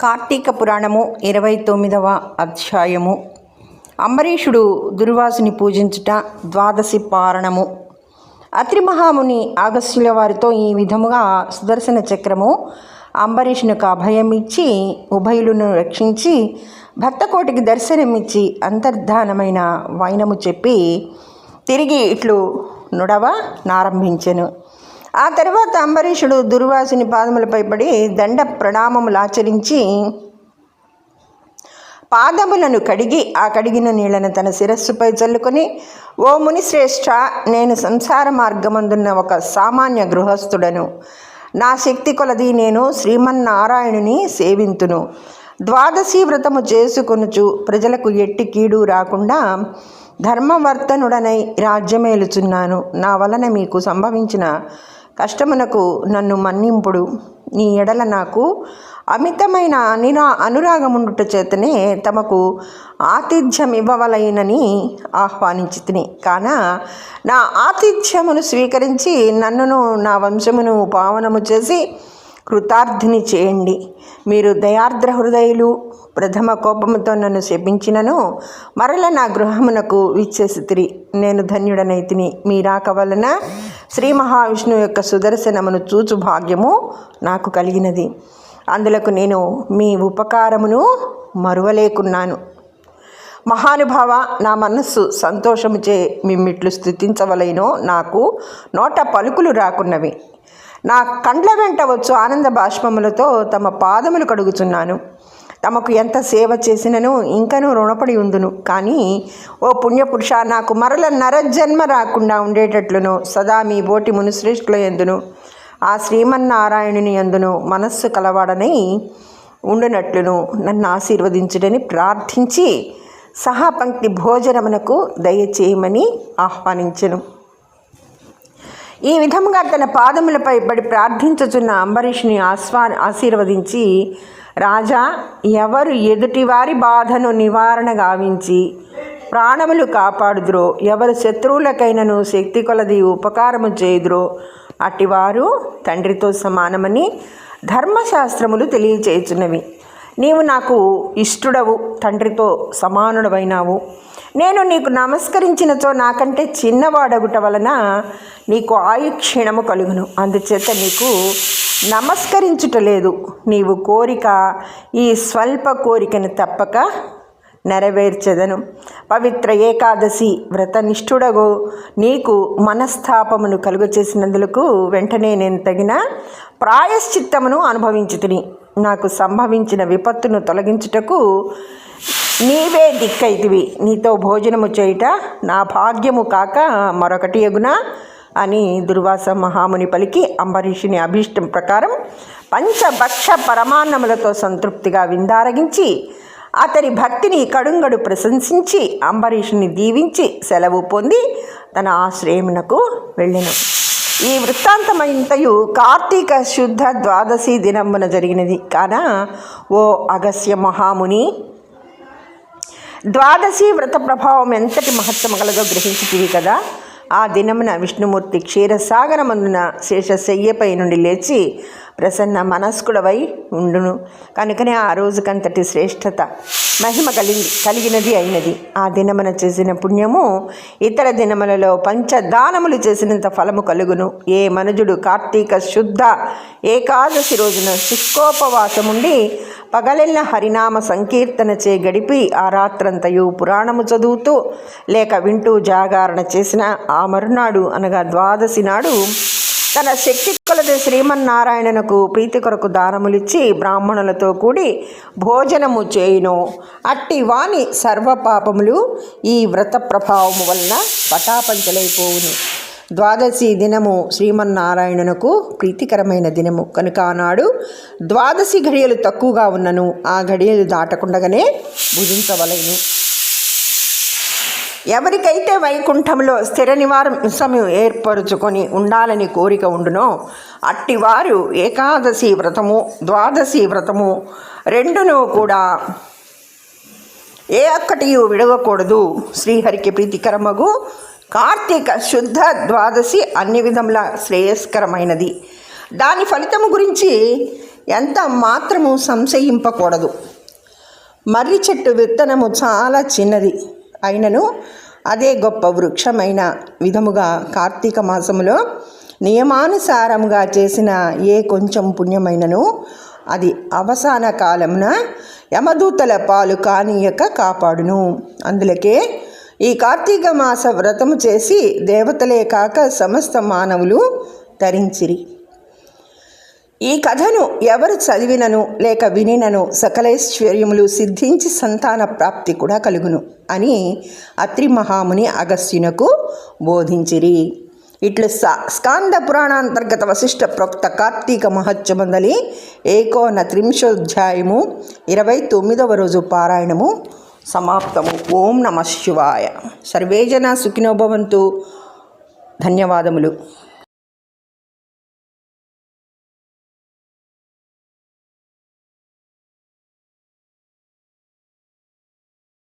కార్తీక పురాణము ఇరవై తొమ్మిదవ అధ్యాయము. అంబరీషుడు దుర్వాసుని పూజించుట ద్వాదశి పారణము. అత్రి మహాముని ఆగస్యుల వారితో ఈ విధముగా సుదర్శన చక్రము అంబరీషునికి అభయం ఇచ్చి ఉభయులను రక్షించి భక్తకోటికి దర్శనమిచ్చి అంతర్ధానమైన వైనము చెప్పి తిరిగి ఇట్లు నుడవ నారంభించెను. ఆ తర్వాత అంబరీషుడు దుర్వాసుని పాదములపై పడి దండ ప్రణామములు ఆచరించి పాదములను కడిగి ఆ కడిగిన నీళ్ళను తన శిరస్సుపై చల్లుకొని ఓ ముని శ్రేష్ఠ నేను సంసార మార్గమందున్న ఒక సామాన్య గృహస్థుడను. నా శక్తి కొలది నేను శ్రీమన్నారాయణుని సేవింతును. ద్వాదశీ వ్రతము చేసుకొనుచు ప్రజలకు ఎట్టి కీడు రాకుండా ధర్మవర్తనుడనై రాజ్యమేలుచున్నాను. నా వలన మీకు సంభవించిన కష్టమునకు నన్ను మన్నింపుడు. నీ ఎడల నాకు అమితమైన నినా అనురాగముండుట చేతనే తమకు ఆతిథ్యం ఇవ్వవలైనని ఆహ్వానించి తిని కాన నా ఆతిథ్యమును స్వీకరించి నన్నును నా వంశమును పావనము చేసి కృతార్థిని చేయండి. మీరు దయార్ద్ర హృదయులు ప్రథమ కోపముతో నన్ను శపించినను మరల నా గృహమునకు విచ్చేసితిరి. నేను ధన్యుడనైతిని మీ రాక వలన శ్రీ మహావిష్ణువు యొక్క సుదర్శనమును చూచు భాగ్యము నాకు కలిగినది. అందులకు నేను మీ ఉపకారమును మరువలేకున్నాను. మహానుభావ నా మనస్సు సంతోషముచే మిమ్మిట్లు స్థుతించవలైనో నాకు నోట పలుకులు రాకున్నవి. నా కండ్ల వెంట వచ్చు ఆనంద బాష్పములతో తమ పాదములు కడుగుచున్నాను. తమకు ఎంత సేవ చేసినను ఇంకనూ రుణపడి ఉందును. కానీ ఓ పుణ్యపురుష నాకు మరల నరజన్మ రాకుండా ఉండేటట్లును సదా మీ బోటి మునుశ్రేష్ఠుల ఎందును ఆ శ్రీమన్నారాయణుని ఎందును మనస్సు కలవాడనై ఉండునట్లును నన్ను ఆశీర్వదించుడని ప్రార్థించి సహాపంక్తి భోజనమునకు దయచేయమని ఆహ్వానించను. ఈ విధముగా తన పాదములపై పడి ప్రార్థించుచున్న అంబరీష్ని ఆస్వా ఆశీర్వదించి రాజా ఎవరు ఎదుటివారి బాధను నివారణ గావించి ప్రాణములు కాపాడుదురో ఎవరు శత్రువులకైనను శక్తి కొలది ఉపకారము చేయుదురో అట్టివారు తండ్రితో సమానమని ధర్మశాస్త్రములు తెలియచేయుచున్నవి. నీవు నాకు ఇష్టుడవు తండ్రితో సమానుడవైనావు. నేను నీకు నమస్కరించినచో నాకంటే చిన్నవాడగుట వలన నీకు ఆయుక్షీణము కలుగును. అందుచేత నీకు నమస్కరించుట లేదు. నీవు కోరిక ఈ స్వల్ప కోరికను తప్పక నెరవేర్చెదను. పవిత్ర ఏకాదశి వ్రతనిష్ఠుడగు. నీకు మనస్తాపమును కలుగచేసినందులకు వెంటనే నేను తగిన ప్రాయశ్చిత్తమును అనుభవించి తిని నాకు సంభవించిన విపత్తును తొలగించుటకు నీవే దిక్కైతివి. నీతో భోజనము చేయుట నా భాగ్యము కాక మరొకటి ఎగునా? అని దుర్వాస మహాముని పలికి అంబరీషుని అభీష్టం ప్రకారం పంచభక్ష పరమాన్నములతో సంతృప్తిగా విందారగించి అతని భక్తిని కడుంగడు ప్రశంసించి అంబరీషుని దీవించి సెలవు పొంది తన ఆశ్రయమునకు వెళ్ళిన. ఈ వృత్తాంతమంతయు కార్తీక శుద్ధ ద్వాదశి దినమున జరిగినది. కాన? ఓ అగస్య మహాముని. ద్వాదశి వ్రత ప్రభావం ఎంతటి మహత్వము కలదో గ్రహించితివి కదా. ఆ దినమున విష్ణుమూర్తి క్షీరసాగరమందున శేషశయ్యపై నుండి లేచి ప్రసన్న మనస్కుడవై ఉండును. కనుకనే ఆ రోజుకంతటి శ్రేష్టత మహిమ కలిగి కలిగినది అయినది. ఆ దినమున చేసిన పుణ్యము ఇతర దినములలో పంచదానములు చేసినంత ఫలము కలుగును. ఏ మనుజుడు కార్తీక శుద్ధ ఏకాదశి రోజున శుక్కోపవాసముండి పగలెల్ల హరినామ సంకీర్తన చే గడిపి ఆ రాత్రంతయు పురాణము చదువుతూ లేక వింటూ జాగారణ చేసిన ఆ మరునాడు అనగా ద్వాదశి నాడు తన శక్తి కొలది శ్రీమన్నారాయణనకు ప్రీతి కొరకు దానములిచ్చి బ్రాహ్మణులతో కూడి భోజనము చేయును. అట్టి వాణి సర్వపాపములు ఈ వ్రత ప్రభావము వలన పటాపంచలైపోవును. ద్వాదశి దినము శ్రీమన్నారాయణునకు ప్రీతికరమైన దినము. కనుక ఆనాడు ద్వాదశి ఘడియలు తక్కువగా ఉన్నను. ఆ ఘడియలు దాటకుండగానే భుజించవలెను. ఎవరికైతే వైకుంఠంలో స్థిర నివాసం ఏర్పరుచుకొని ఉండాలని కోరిక ఉండునో అట్టివారు ఏకాదశి వ్రతము ద్వాదశి వ్రతము రెండును కూడా ఏ ఒక్కటి విడవకూడదు. శ్రీహరికి ప్రీతికరమగు. కార్తీక శుద్ధ ద్వాదశి అన్ని విధముల శ్రేయస్కరమైనది. దాని ఫలితము గురించి ఎంత మాత్రము సంశయింపకూడదు. మర్రి చెట్టు విత్తనము చాలా చిన్నది. అయినను అదే గొప్ప వృక్షమైన విధముగా కార్తీక మాసములో నియమానుసారముగా చేసిన ఏ కొంచెం పుణ్యమైనను అది అవసాన కాలమున యమదూతల పాలు కానీయక కాపాడును. అందులకే ఈ కార్తీక మాస వ్రతము చేసి దేవతలే కాక సమస్త మానవులు ధరించిరి ఈ కథను ఎవరు చదివినను లేక వినినను సకలైశ్వర్యములు సిద్ధించి సంతాన ప్రాప్తి కూడా కలుగును అని అత్రి మహాముని అగస్త్యునకు బోధించిరి. ఇట్లు సా స్కాంద పురాణాంతర్గత వశిష్ట ప్రొక్త కార్తీక మహత్యమందలి ఏకోన త్రింశోధ్యాయము ఇరవై తొమ్మిదవ రోజు పారాయణము సమాప్తము. ఓం నమ శివాయ. సర్వేజన సుఖినోభవంతు ధన్యవాదములు.